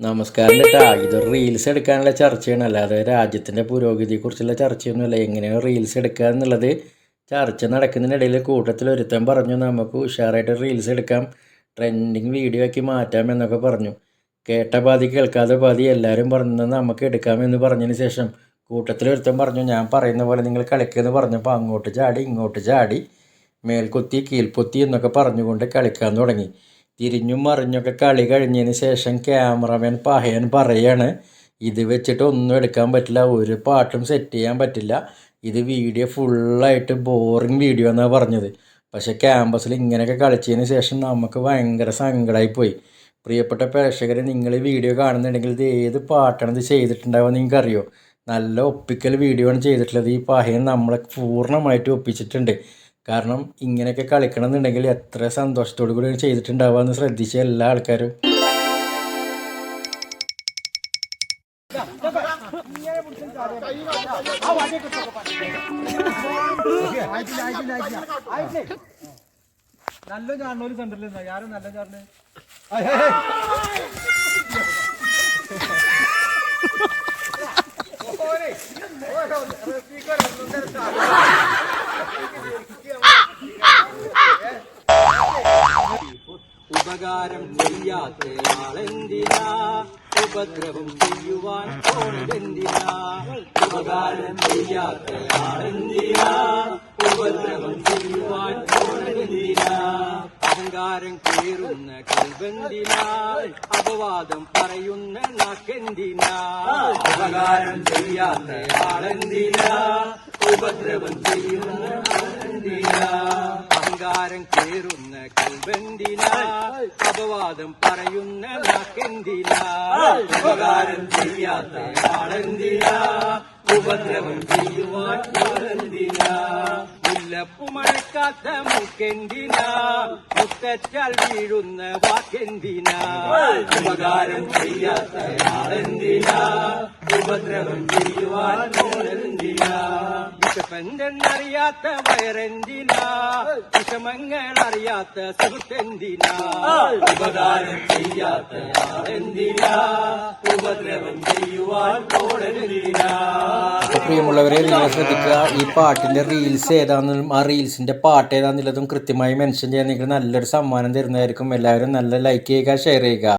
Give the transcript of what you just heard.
നമസ്കാരം കേട്ടാ ഇത് റീൽസ് എടുക്കാനുള്ള ചർച്ചയാണ്. അല്ലാതെ രാജ്യത്തിന്റെ പുരോഗതിയെക്കുറിച്ചുള്ള ചർച്ചയൊന്നുമല്ല. എങ്ങനെയാണ് റീൽസ് എടുക്കുക എന്നുള്ളത്? ചർച്ച നടക്കുന്നതിനിടയിൽ കൂട്ടത്തിൽ ഒരുത്തൻ പറഞ്ഞു നമുക്ക് ഉഷാറായിട്ട് റീൽസ് എടുക്കാം. ട്രെൻഡിങ് വീഡിയോ ആക്കി മാറ്റാം എന്നൊക്കെ പറഞ്ഞു. കേട്ട പാതി കേൾക്കാതെ പാതി എല്ലാവരും പറഞ്ഞത് നമുക്ക് എടുക്കാമെന്ന് പറഞ്ഞതിന് ശേഷം കൂട്ടത്തിൽ ഒരുത്തൻ പറഞ്ഞു ഞാൻ പറയുന്ന പോലെ നിങ്ങൾ കളിക്കുമെന്ന് പറഞ്ഞപ്പോൾ അങ്ങോട്ട് ചാടി ഇങ്ങോട്ട് ചാടി മേൽക്കുത്തി കീൽപ്പൊത്തി എന്നൊക്കെ പറഞ്ഞുകൊണ്ട് കളിക്കാൻ തുടങ്ങി. തിരിഞ്ഞും മറിഞ്ഞൊക്കെ കളി കഴിഞ്ഞതിന് ശേഷം ക്യാമറമാൻ പഹയൻ പറയാണ് ഇത് വെച്ചിട്ട് ഒന്നും എടുക്കാൻ പറ്റില്ല ഒരു പാട്ടും സെറ്റ് ചെയ്യാൻ പറ്റില്ല. ഇത് വീഡിയോ ഫുള്ളായിട്ട് ബോറിങ് വീഡിയോ എന്നാണ് പറഞ്ഞത്. പക്ഷെ ക്യാമ്പസിൽ ഇങ്ങനെയൊക്കെ കളിച്ചതിന് ശേഷം നമുക്ക് ഭയങ്കര സങ്കടമായി പോയി പ്രിയപ്പെട്ട പ്രേക്ഷകർ നിങ്ങൾ ഈ വീഡിയോ കാണുന്നുണ്ടെങ്കിൽ ഇത് ഏത് പാട്ടാണ് ഇത് ചെയ്തിട്ടുണ്ടാവുക നിങ്ങൾക്കറിയോ? നല്ല ഒപ്പിക്കൽ വീഡിയോ ആണ് ചെയ്തിട്ടുള്ളത്. ഈ പഹയൻ നമ്മളെ പൂർണമായിട്ട് ഒപ്പിച്ചിട്ടുണ്ട്. കാരണം ഇങ്ങനെയൊക്കെ കളിക്കണം എന്നുണ്ടെങ്കിൽ എത്ര സന്തോഷത്തോടു കൂടി ചെയ്തിട്ടുണ്ടാവുക എന്ന് ശ്രദ്ധിച്ച എല്ലാ ആൾക്കാരും നല്ല ചാടണ ഒരു സെന്ററിൽ ആരും നല്ല ചാടണേ ഉപകാരം ചെയ്യാത്ത ആളെന്തിനാ? ഉപദ്രവം ചെയ്യുവാൻ പോണതെന്തിനാ? ഉപകാരം ചെയ്യാത്ത ആളെന്തിനാ? ഉപദ്രവം ചെയ്യുവാൻ പോണതെന്തിനാ? അഹങ്കാരം കേറുന്ന കൽവെന്തിനാ അപവാദം പറയുന്ന നാക്കെന്തിനാ? ഉപകാരം ചെയ്യാത്ത ആളെന്തിനാ? ഉപദ്രവം ചെയ്യുന്ന അഹങ്കാരം കേറുന്ന കൽബന്തിനാ അപവാദം പറയുന്ന നാക്കെന്തിനാ ഉപകാരം ചെയ്യാത്ത ആളെന്തില. ഉപദ്രവം ചെയ്യുവാൻ ആളെന്തില. മുല്ലപ്പു മഴക്കാത്ത മുക്കെന്തിനാ. മുത്തച്ചാൽ വീഴുന്ന വാക്കെന്തിനാ. ഉപകാരം ചെയ്യാത്ത ആളെന്തില ഉപദ്രവം ചെയ്യുവാൻ ഓളെന്തിനാ വിഷപ്പെന്തെന്നറിയാത്ത വയറെന്തിനാ? വിഷമങ്ങൾ അറിയാത്ത സുഹൃത്തെന്തിനാ? ഉപകാരം ചെയ്യാത്ത ആളെന്തിനാ ഉപദ്രവം ചെയ്യുവാൻ ഓളെന്തിനാ പ്രിയമുള്ളവരെ നിങ്ങൾ ശ്രദ്ധിക്കുക ഈ പാട്ടിന്റെ റീൽസ് ഏതാണെന്നും ആ റീൽസിന്റെ പാട്ട് ഏതാണെന്നുള്ളതും കൃത്യമായി മെൻഷൻ ചെയ്യാൻ നിങ്ങൾക്ക് നല്ലൊരു സമ്മാനം തരുന്നതായിരിക്കും. എല്ലാവരും നല്ല ലൈക്ക് ചെയ്യുക ഷെയർ ചെയ്യുക.